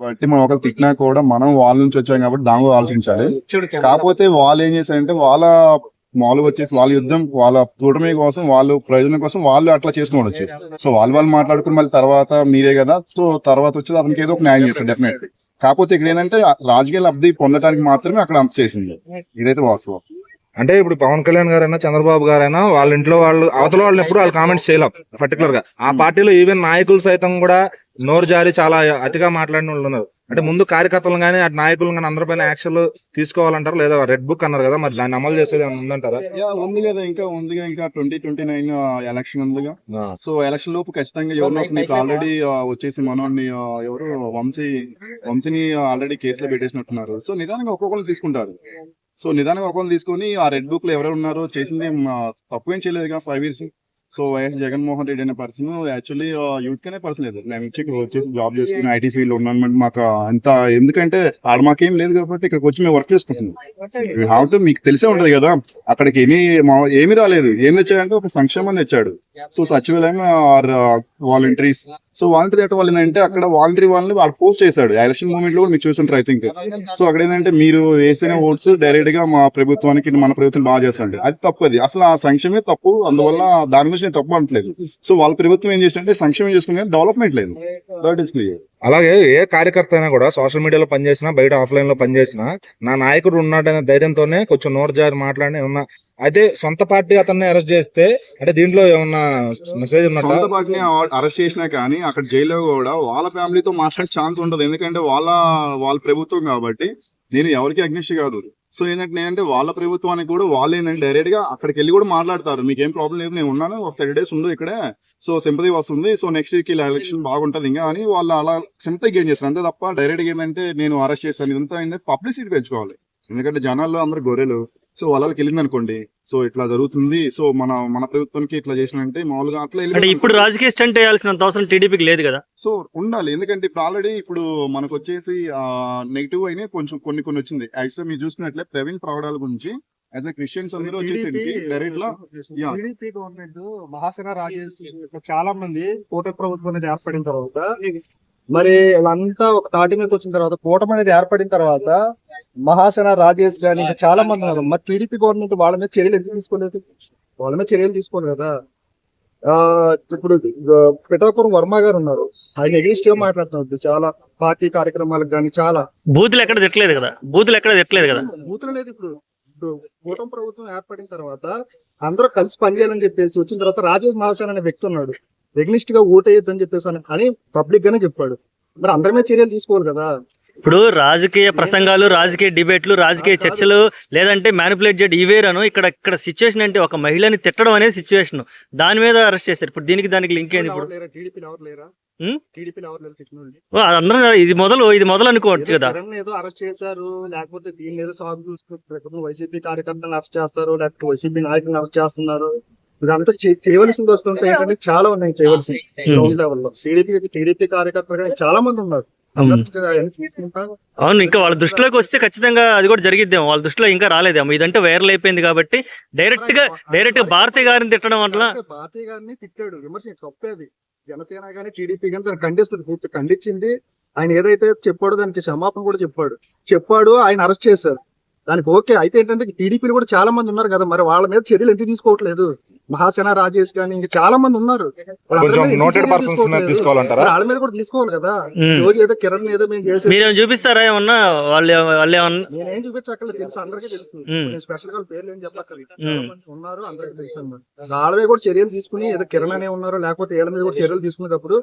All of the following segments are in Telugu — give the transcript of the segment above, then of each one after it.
బట్టి మనం ఒకరు తిట్టినా కూడా మనం వాళ్ళ నుంచి వచ్చాం కాబట్టి దాని గురించి ఆలోచించాలి. కాకపోతే వాళ్ళు ఏం చేశారంటే వాళ్ళ మామూలుగా వచ్చేసి వాళ్ళ యుద్ధం వాళ్ళ కూటమి కోసం వాళ్ళు ప్రయోజనం కోసం వాళ్ళు అట్లా చేసుకోవచ్చు సో వాళ్ళు వాళ్ళు మాట్లాడుకుని మళ్ళీ తర్వాత మీరే కదా. సో తర్వాత వచ్చి అతనికి ఏదో ఒక న్యాయం చేస్తారు డెఫినెట్ కాకపోతే ఇక్కడ ఏంటంటే రాజకీయ లబ్ధి పొందడానికి మాత్రమే అక్కడ అంత చేసింది. ఇదైతే వాస్తవం. అంటే ఇప్పుడు పవన్ కళ్యాణ్ గారైనా చంద్రబాబు గారైనా వాళ్ళ ఇంట్లో వాళ్ళు అవతల వాళ్ళని ఎప్పుడు వాళ్ళు కామెంట్స్ చేయలేం పర్టికులర్గా. ఆ పార్టీలో ఈవెన్ నాయకులు సైతం కూడా నోరు జారి చాలా అతిగా మాట్లాడిన వాళ్ళు ఉన్నారు. అంటే ముందు కార్యకర్తలు కానీ అటు నాయకులు కానీ అందరిపైన యాక్షన్లు తీసుకోవాలంటారు? లేదా రెడ్ బుక్ అన్నారు కదా మరి దాన్ని అమలు చేసేది ఉందంటారా? యా, ఉంది కదా ఇంకా ఉందిగా ఇంకా ట్వంటీ ట్వంటీ నైన్ ఎలక్షన్ ఉందిగా సో ఎలక్షన్ లోపు ఖచ్చితంగా నీకు ఆల్రెడీ వచ్చేసి మనోడిని ఎవరు వంశీ వంశీని ఆల్రెడీ కేసులో పెట్టేసినట్టున్నారు. సో నిదానంగా ఒక్కొక్కరు తీసుకుంటారు. సో నిదానంగా ఒక్కొక్కరు తీసుకొని ఆ రెడ్ బుక్లో ఎవరెవరు ఉన్నారో చేసింది మ, తక్కువేం చేయలేదుగా five years so YS Jaganmohan Reddy అనే పర్సన్ యాక్చువల్లీ యూత్ కనే పర్సన్ లేదు. నేను వచ్చి ఇక్కడ వచ్చేసి జాబ్ చేసుకుని ఐటీ ఫీల్డ్ ఉన్నాను మాకు అంత ఎందుకంటే ఆడ మాకేం లేదు కాబట్టి ఇక్కడికి వచ్చి మేము వర్క్ చేసుకుంటున్నాం. హౌ టు మీకు తెలిసే ఉంటది కదా అక్కడికి ఏమీ ఏమీ రాలేదు. ఏం తెచ్చాడంటే ఒక సంక్షేమం తెచ్చాడు. సో సచివాలయం ఆర్ వాలంటీర్స్ సో వాలంటీర్ అంటే వాళ్ళు ఏంటంటే అక్కడ వాలంటీర్ వాళ్ళని వాళ్ళు ఫోర్స్ చేశాడు. ఎలక్షన్ మూమెంట్లో కూడా మీరు చూసుంటారు ఐ థింక్ సో అక్కడ ఏంటంటే మీరు వేసిన ఓట్స్ డైరెక్ట్గా మా ప్రభుత్వానికి మన ప్రభుత్వం బాగా చేస్తాడు. అది తప్పు అది. అసలు ఆ సంక్షేమే తప్పు. అందువల్ల దాని గురించి నేను తప్పు అనట్లేదు. సో వాళ్ళ ప్రభుత్వం ఏం చేసిందంటే సంక్షేమం చేసుకుని డెవలప్మెంట్ లేదు. దట్ ఈస్ క్లియర్ అలాగే ఏ కార్యకర్త అయినా కూడా సోషల్ మీడియాలో పనిచేసినా బయట ఆఫ్లైన్లో పనిచేసినా నా నాయకుడు ఉన్నాడనే ధైర్యంతోనే కొంచెం నోరు జారి మాట్లాడి ఉన్నా అయితే సొంత పార్టీ అతన్ని అరెస్ట్ చేస్తే అంటే దీంట్లో ఏమన్నా మెసేజ్ సొంత పార్టీని అరెస్ట్ చేసినా కానీ అక్కడ జైల్లో కూడా వాళ్ళ ఫ్యామిలీతో మాట్లాడే ఛాన్స్ ఉండదు. ఎందుకంటే వాళ్ళ వాళ్ళ ప్రభుత్వం కాబట్టి నేను ఎవరికి అగ్నిస్ట్ కాదు. సో ఏంటంటే అంటే వాళ్ళ ప్రభుత్వానికి కూడా వాళ్ళు ఏంటంటే డైరెక్ట్గా అక్కడికి వెళ్ళి కూడా మాట్లాడతారు. మీకు ఏం ప్రాబ్లం లేదు నేను ఉన్నాను ఒక థర్టీ డేస్ ఉందో ఇక్కడే. సో సింపతి వస్తుంది. సో నెక్స్ట్ వీక్ ఇలా ఎలక్షన్ బాగుంటుంది ఇంకా అని వాళ్ళు అలా సింపతి గెయిన్ చేస్తారు. అంతే తప్ప డైరెక్ట్గా ఏంటంటే నేను అరెస్ట్ చేస్తాను ఇదంతా ఏంటంటే పబ్లిసిటీ పెంచుకోవాలి. ఎందుకంటే జనాల్లో అందరు గొర్రెలు. సో వాళ్ళకి వెళ్ళింది అనుకోండి సో ఇట్లా జరుగుతుంది. సో మన మన ప్రభుత్వానికి ఇట్లా చేసినంటే మామూలుగా అట్లా అంటే ఇప్పుడు రాజకీయ స్టంట్ వేయాల్సినంత అవసరం టీడీపీకి లేదు కదా? సో ఉండాలి. ఎందుకంటే ఇప్పుడు ఆల్రెడీ ఇప్పుడు మనకు వచ్చేసి నెగిటివ్ అయినా కొంచెం కొన్ని కొన్ని వచ్చింది. యాక్చువల్ మీరు చూసుకున్నట్లే ప్రవీణ్ ప్రవడాల గురించి యాజ్ ఎ క్రిస్టియన్స్ అందరూ వచ్చేసి డైరెక్ట్ లా. టీడీపీ గవర్నమెంట్ మహాసేన రాజేష్ చాలా మంది కూటమి ప్రభుత్వం అనేది ఏర్పడిన తర్వాత మరి వాళ్ళంతా ఒక తాటి మీదకి వచ్చిన తర్వాత కూటమి అనేది ఏర్పడిన తర్వాత మహాసేన రాజేష్ గాని ఇంకా చాలా మంది ఉన్నారు. మరి టీడీపీ గవర్నమెంట్ వాళ్ళ మీద చర్యలు ఎందుకు తీసుకోలేదు? వాళ్ళ మీద చర్యలు తీసుకోలేదు కదా. ఆ ఇప్పుడు పిఠాపురం వర్మ గారు ఉన్నారు. ఆయన ఎగ్నిస్ట్గా మాట్లాడుతున్నారు. చాలా పార్టీ కార్యక్రమాలకు కానీ చాలా. బూతులు ఎక్కడ తిట్టలేదు కదా? బూతులు ఎక్కడ తిట్టలేదు కదా? బూతులు లేదు ఇప్పుడు. ఇప్పుడు కూటమి ప్రభుత్వం ఏర్పడిన తర్వాత అందరూ కలిసి పనిచేయాలని చెప్పేసి వచ్చిన తర్వాత రాజేష్ మహాసేన్ అనే వ్యక్తి ఉన్నాడు. ఎగ్నిస్ట్గా ఓటేయొద్దని చెప్పేసి అని- అని పబ్లిక్ గానే చెప్పాడు. మరి అందరి మీద చర్యలు తీసుకోవాలి కదా. ఇప్పుడు రాజకీయ ప్రసంగాలు రాజకీయ డిబేట్లు రాజకీయ చర్చలు లేదంటే మ్యానిపులేట్ చేయడం ఇవేరాను ఇక్కడ ఇక్కడ సిచ్యువేషన్ అంటే ఒక మహిళని తిట్టడం అనేది సిచ్యువేషన్ దాని మీద అరెస్ట్ చేశారు. ఇప్పుడు దీనికి దానికి లింక్ ఏంది ఇప్పుడు? అందరూ ఇది మొదలు ఇది మొదలు అనుకోవచ్చు ఏదో కదా. ఏదో అరెస్ట్ చేశారు లేకపోతే దీన్ని ఏదో సాగు చూసుకుంటారు వైసీపీ కార్యకర్తలను అరెస్ట్ చేస్తారు లేకపోతే వైసీపీ నాయకులను అరెస్ట్ చేస్తున్నారు. ఇదంతా చేయవలసింది వస్తుంటే ఏంటంటే చాలా ఉన్నాయి చేయవలసింది. గ్రౌండ్ లెవెల్లో టీడీపీ టీడీపీ కార్యకర్తలు కానీ చాలా మంది ఉన్నారు. అవును ఇంకా వాళ్ళ దృష్టిలోకి వస్తే ఖచ్చితంగా అది కూడా జరిగిద్దేమో. వాళ్ళ దృష్టిలో ఇంకా రాలేదేమో. ఇదంటే వైరల్ అయిపోయింది కాబట్టి డైరెక్ట్గా డైరెక్ట్గా భారతి గారిని తిట్టడం వల్ల భారతీయ గారిని తిట్టాడు. విమర్శ తప్పేది జనసేన గానీ టీడీపీ గానీ దాన్ని ఖండిస్తుంది పూర్తి ఖండించింది. ఆయన ఏదైతే చెప్పాడో దానికి క్షమాపణ కూడా చెప్పాడు. చెప్పాడు ఆయన అరెస్ట్ చేశారు. దానికి ఓకే. అయితే ఏంటంటే టీడీపీలు కూడా చాలా మంది ఉన్నారు కదా మరి వాళ్ళ మీద చర్యలు ఎందుకు తీసుకోవట్లేదు? మహాసేన రాజేష్ గానీ ఇంకా చాలా మంది ఉన్నారు. వాళ్ళ మీద కూడా తీసుకోవాలి కదా. రోజు ఏదో కిరణ్ ఏదో మేము చేసే చూపిస్తారా? ఏమన్నా వాళ్ళు వాళ్ళు ఏమన్నా నేనేం చూపించక్కర్లేదు తెలుసు అందరికీ తెలుసు. నేను స్పెషల్గా పేర్లు ఏం చెప్పక్కర్లేదు. ఉన్నారు అందరికీ తెలుసు అన్నమాట. వాళ్ళ మీద కూడా చర్యలు తీసుకుని ఏదో కిరణ్ అనే ఉన్నారు లేకపోతే వీళ్ళ మీద కూడా చర్యలు తీసుకునేటప్పుడు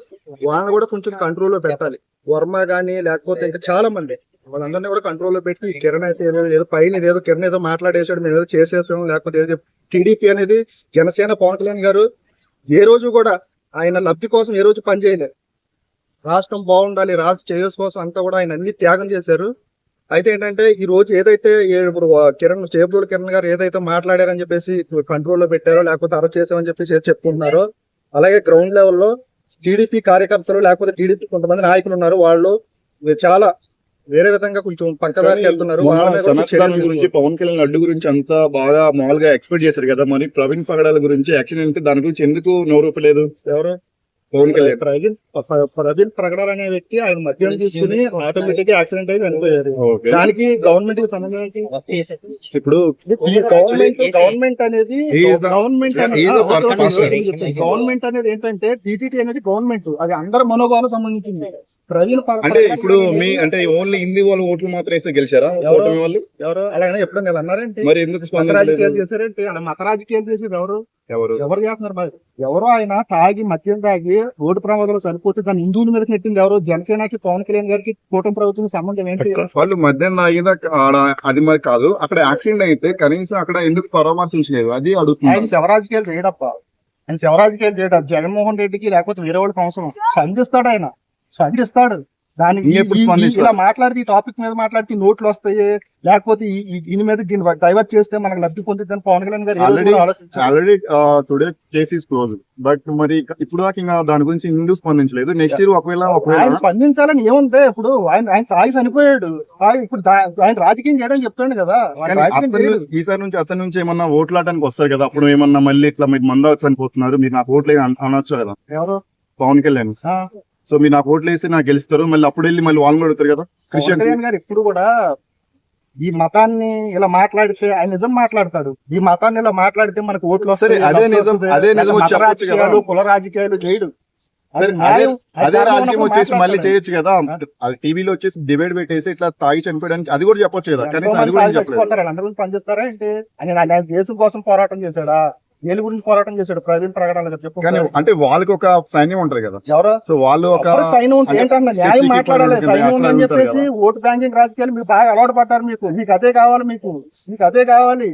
వాళ్ళని కూడా కొంచెం కంట్రోల్లో పెట్టాలి. వర్మ గానీ లేకపోతే ఇంకా చాలా మంది. వాళ్ళందరినీ కూడా కంట్రోల్లో పెట్టి కిరణ్ అయితే ఏదో పైన ఏదో కిరణ్ ఏదో మాట్లాడేసాడు మేము ఏదో చేసేసాం లేకపోతే ఏదో టీడీపీ అనేది జనసేన పవన్ కళ్యాణ్ గారు ఏ రోజు కూడా ఆయన లబ్ధి కోసం ఏ రోజు పనిచేయలేదు రాష్ట్రం బాగుండాలి రాష్ట్ర చేయస్ కోసం అంతా కూడా ఆయన అన్ని త్యాగం చేశారు. అయితే ఏంటంటే ఈ రోజు ఏదైతే ఇప్పుడు కిరణ్ చేపూడు కిరణ్ గారు ఏదైతే మాట్లాడారని చెప్పేసి కంట్రోల్లో పెట్టారో లేకపోతే అరెస్ట్ చేసామని చెప్పేసి చెప్తున్నారు చెప్పుకుంటున్నారో అలాగే గ్రౌండ్ లెవెల్లో టీడీపీ కార్యకర్తలు లేకపోతే టీడీపీ కొంతమంది నాయకులు ఉన్నారు వాళ్ళు చాలా వేరే విధంగా కొంచెం పక్కదారికి వెళ్తున్నారు. గురించి. పవన్ కళ్యాణ్ లడ్డు గురించి అంతా బాగా మామూలుగా ఎక్స్పెక్ట్ చేశారు కదా మరి. ప్రవీణ్ పగడాల గురించి యాక్షన్ అంటే దాని గురించి ఎందుకు నోరూపలేదు? ఎవరు? పవన్ కళ్యాణ్ ప్రవీణ్ ప్ర- ప్రవీణ్ అనే వ్యక్తి ఆయన మద్యం తీసుకుని ఆటోమేటిక్గా యాక్సిడెంట్ అయితే చనిపోయారు. ఓకే దానికి గవర్నమెంట్కి సంబంధం ఏంటి? ఇప్పుడు ఈ గవర్నమెంట్ గవర్నమెంట్ అనేది గవర్నమెంట్. గవర్నమెంట్ అనేది ఏంటంటే టీటీటీ అనేది గవర్నమెంట్ అది అందరి మనోభావం సంబంధించింది. ప్రవీణ్ అంటే ఇప్పుడు మీ అంటే ఓన్లీ హిందీ వాళ్ళు ఓట్లు మాత్రం వేస్తే గెలిచారా? ఎవరు? కూటమి వాళ్ళు? ఎవరు? అలాగే ఎప్పుడైనా ఇలా అన్నారంటే మరి ఎందుకు మత రాజకీయాలు చేశారంటే అలా మత రాజకీయాలు చేసేది ఎవరు? ఎవరు? ఎవరు చేస్తున్నారు మరి? ఎవరో ఆయన తాగి మద్యం తాగి రోడ్డు ప్రమాదంలో చనిపోతే దాని హిందువుల మీద నెట్టింది ఎవరు? జనసేనకి పవన్ కళ్యాణ్ గారికి కూటమి ప్రభుత్వం సంబంధం ఏంటి? వాళ్ళు మధ్యాహ్నం తాగిదా ఆడ అది మరి కాదు. అక్కడ యాక్సిడెంట్ అయితే కనీసం అక్కడ ఎందుకు పరామర్శించలేదు అది ఆయన అడుగుతున్నారు శివరాజకీయాలు చేయడప్ప. ఆయన శివరాజకీయాలు చేయడం జగన్మోహన్ రెడ్డికి లేకపోతే వేరే వాళ్ళకి అవసరం. స్పందిస్తాడు ఆయన. స్పందిస్తాడు. దానికి? ఇలా మాట్లాడితే ఈ టాపిక్ మీద మాట్లాడితే నోట్లు వస్తాయి? లేకపోతే దీని మీద దీన్ని డైవర్ట్ చేస్తే మనకు లబ్ధి పొందుతుందని పవన్ కళ్యాణ్ గారు. Already today case is close but మరి ఇప్పుడు దాకా ఇంకా దాని గురించి ఎందుకు స్పందించలేదు? నెక్స్ట్ ఇయర్ ఒకవేళ ఆయన ఒకవేళ స్పందించాలని ఏముంది? ఇప్పుడు ఆయన ఆయన తాగి చనిపోయాడు. ఇప్పుడు ఆయన రాజకీయం చేయడం చెప్తాడు కదా. ఈసారి నుంచి అతని నుంచి ఏమన్నా ఓట్లాడడానికి వస్తారు కదా? అప్పుడు ఏమన్నా మళ్ళీ ఇట్లా మీరు మంద చనిపోతున్నారు మీరు నాకు ఓట్లే అన- అనొచ్చు కదా? ఎవరు? పవన్ కళ్యాణ్. సో మీరు నాకు ఓట్లు వేస్తే నాకు గెలుస్తారు. మళ్ళీ అప్పుడు వెళ్ళి మళ్ళీ వాళ్ళు కూడా కదా. క్రిస్టియన్స్ గారు ఎప్పుడు కూడా ఈ మతాన్ని ఇలా మాట్లాడితే ఆయన నిజం మాట్లాడతాడు. ఈ మతాన్ని ఇలా మాట్లాడితే మనకు ఓట్లు వస్తాయి, సరే, అదే నిజం- అదే నిజం. రాజకీయాలు, కుల రాజకీయాలు చేయడు. అది రాజకీయం వచ్చేసి మళ్ళీ. చేయొచ్చు కదా. అది టీవీలో వచ్చేసి డిబేట్ పెట్టేసి ఇట్లా తాగి చనిపోయడానికి అది కూడా చెప్పొచ్చు కదా. కనీసం అది కూడా చెప్పలేదు. అందరూ పనిచేస్తారా ఏంటి? ఆయన ఆయన దేశం కోసం పోరాటం చేశాడా? దేని గురించి పోరాటం చేశాడు? ప్రవీణ్ ప్రకటన చెప్పు కానీ ఒకసారి. అంటే వాళ్ళకి ఒక సైన్యం ఉంటది కదా. ఎవరో? సో వాళ్ళు ఒక సైన్యం? ఉంటే అంటే ఏంటన్నా న్యాయం మాట్లాడాలి. సైన్యం ఉందని చెప్పేసి ఓటు బ్యాంకింగ్ రాజకీయాలు మీకు బాగా అలవాటు పడ్డారు మీకు. మీకు అదే కావాలి మీకు. మీకు అదే కావాలి.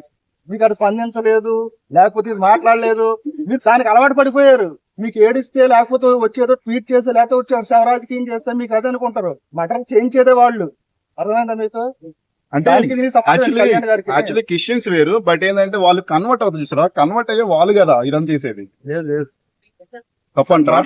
మీకు అది స్పందించలేదు. లేకపోతే ఇది మాట్లాడలేదు. మీరు దానికి అలవాటు పడిపోయారు. మీకు ఏడిస్తే లేకపోతే వచ్చేదో ట్వీట్ చేస్తే లేకపోతే వచ్చి శవరాజకీయం చేస్తే మీకు అదే అనుకుంటారు. మటన్ చేయించేదే వాళ్ళు. అర్థమైందా మీకు? అంటే యాక్చువల్లీ క్రిస్టియన్స్ వేరు బట్ ఏంటంటే వాళ్ళు కన్వర్ట్ అవుతుంది చూసారా? కన్వర్ట్ అయ్యే వాళ్ళు కదా ఇదంతా చేసేది. తప్పంటారా?